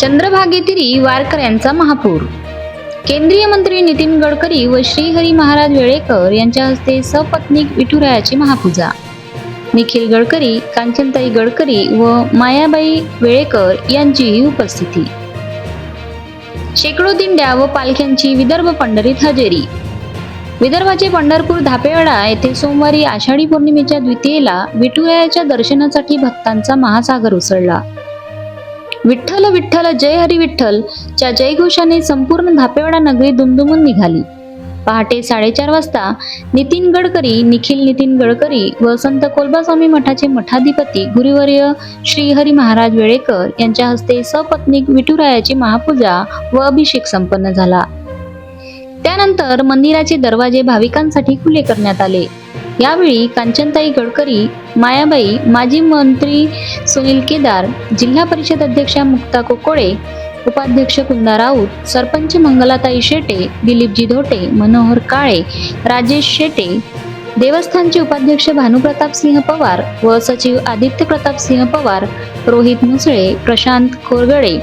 चंद्रभागेतिरी वारकऱ्यांचा महापूर. केंद्रीय मंत्री नितीन गडकरी व श्रीहरी महाराज वेळेकर यांच्या हस्ते सपत्नीक विठुरायाची महापूजा. निखिल गडकरी कांचनताई गडकरी व मायाबाई वेळेकर यांचीही उपस्थिती. शेकडो दिंड्या व पालख्यांची विदर्भ पंढरीत हजेरी. विदर्भाचे पंढरपूर धापेवाडा येथे सोमवारी आषाढी पौर्णिमेच्या द्वितीयेला विठुरायाच्या दर्शनासाठी भक्तांचा महासागर उसळला. विठ्ठल विठ्ठल जय हरी विठ्ठल. च्या जयघोषाने संपूर्ण धापेवाडा नगरी दुमदुमून निघाली. पहाटे साडेचार वाजता नितीन गडकरी निखिल नितीन गडकरी व संत कोलबास्वामी मठाचे मठाधिपती गुरुवर्य श्रीहरी महाराज वेळेकर यांच्या हस्ते सपत्नीक विठुरायाची महापूजा व अभिषेक संपन्न झाला. त्यानंतर मंदिराचे दरवाजे भाविकांसाठी खुले करण्यात आले. यावेळी कांचनताई गडकरी मायाबाई माजी मंत्री सुनील केदार जिल्हा परिषद अध्यक्षा मुक्ता कोकोळे उपाध्यक्ष कुंदा राऊत सरपंच मंगलाताई शेटे दिलीपजी धोटे मनोहर काळे राजेश शेटे देवस्थानचे उपाध्यक्ष भानुप्रताप सिंह पवार व सचिव आदित्य प्रताप सिंह पवार रोहित मुसळे प्रशांत खोरगडे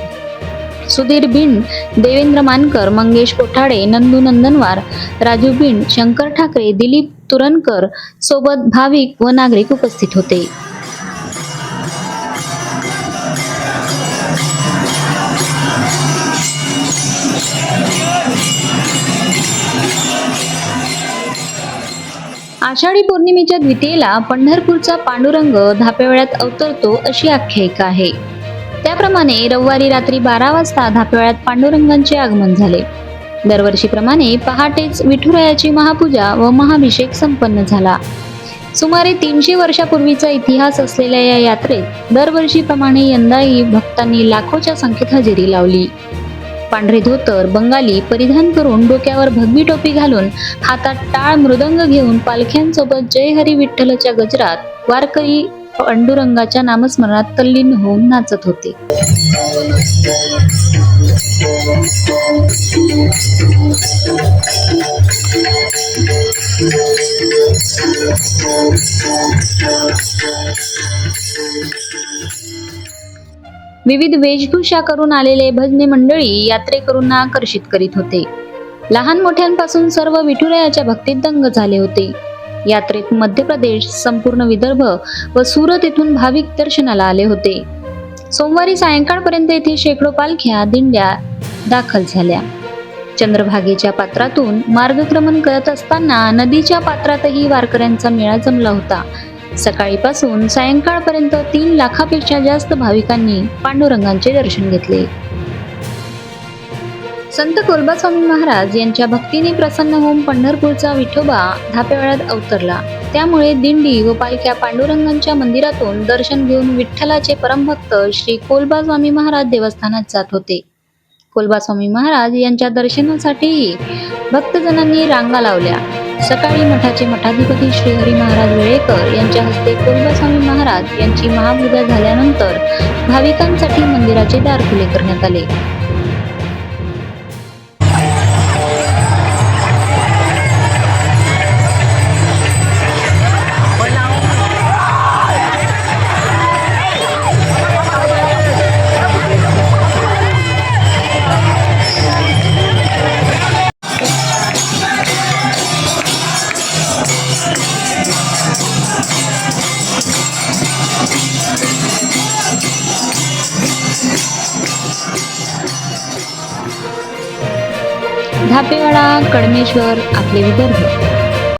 सुधीर भिंड देवेंद्र मानकर मंगेश कोठाडे नंदू नंदनवार राजू भिंड शंकर ठाकरे दिलीप तुरनकर सोबत भाविक व नागरिक उपस्थित होते. आषाढी पौर्णिमेच्या द्वितीयेला पंढरपूरचा पांडुरंग धापेवळ्यात अवतरतो अशी आख्यायिका आहे. त्याप्रमाणे रविवारी रात्री बारा वाजता धापेवळ्यात पांडुरंगांचे आगमन झाले. दरवर्षीप्रमाणे पहाटेच विठुरायाची महापूजा व महाभिषेक संपन्न झाला. सुमारे तीनशे वर्षापूर्वीचा इतिहास असलेल्या या यात्रेत दरवर्षीप्रमाणे यंदाही भक्तांनी लाखोच्या संख्येत हजेरी लावली. पांढरे धोतर बंगाली परिधान करून डोक्यावर भगवी टोपी घालून हातात टाळ मृदंग घेऊन पालख्यांसोबत जय हरी विठ्ठलच्या गजरात वारकरी पांडुरंगाच्या नामस्मरणात तल्लीन होऊन नाचत होते. विविध वेशभूषा करून आलेले भजने मंडळी यात्रेकरूंना आकर्षित करीत होते. लहान मोठ्यांपासून सर्व विठुरायाच्या भक्तीत दंग झाले होते. यात्रेत मध्य प्रदेश संपूर्ण विदर्भ व सुरत येथून भाविक दर्शनाला आले होते. सोमवारी सायंकाळपर्यंत येथे शेकडो पालख्या दिंड्या दाखल झाल्या. चंद्रभागेच्या पात्रातून मार्गक्रमण करत असताना नदीच्या पात्रातही वारकऱ्यांचा मेळा जमला होता. सकाळीपासून सायंकाळपर्यंत तीन लाखापेक्षा जास्त भाविकांनी पांडुरंगांचे दर्शन घेतले. संत कोलबास्वामी महाराज यांच्या भक्तीने प्रसन्न होऊन पंढरपूरचा विठोबा धापेवाड्यात अवतरला. त्यामुळे दिंडी व पालख्या पांडुरंगांच्या मंदिरातून दर्शन घेऊन विठ्ठलाचे परमभक्त श्री कोलबास्वामी महाराज देवस्थानात जात होते. कोलबास्वामी महाराज यांच्या दर्शनासाठीही भक्तजनांनी रांगा लावल्या. सकाळी मठाचे मठाधिपती श्रीहरी महाराज वेळेकर यांच्या हस्ते कोलबास्वामी महाराज यांची महापूजा झाल्यानंतर भाविकांसाठी मंदिराचे दार खुले करण्यात आले. धापेवाडा कडमेश्वर आपले विदर्भ.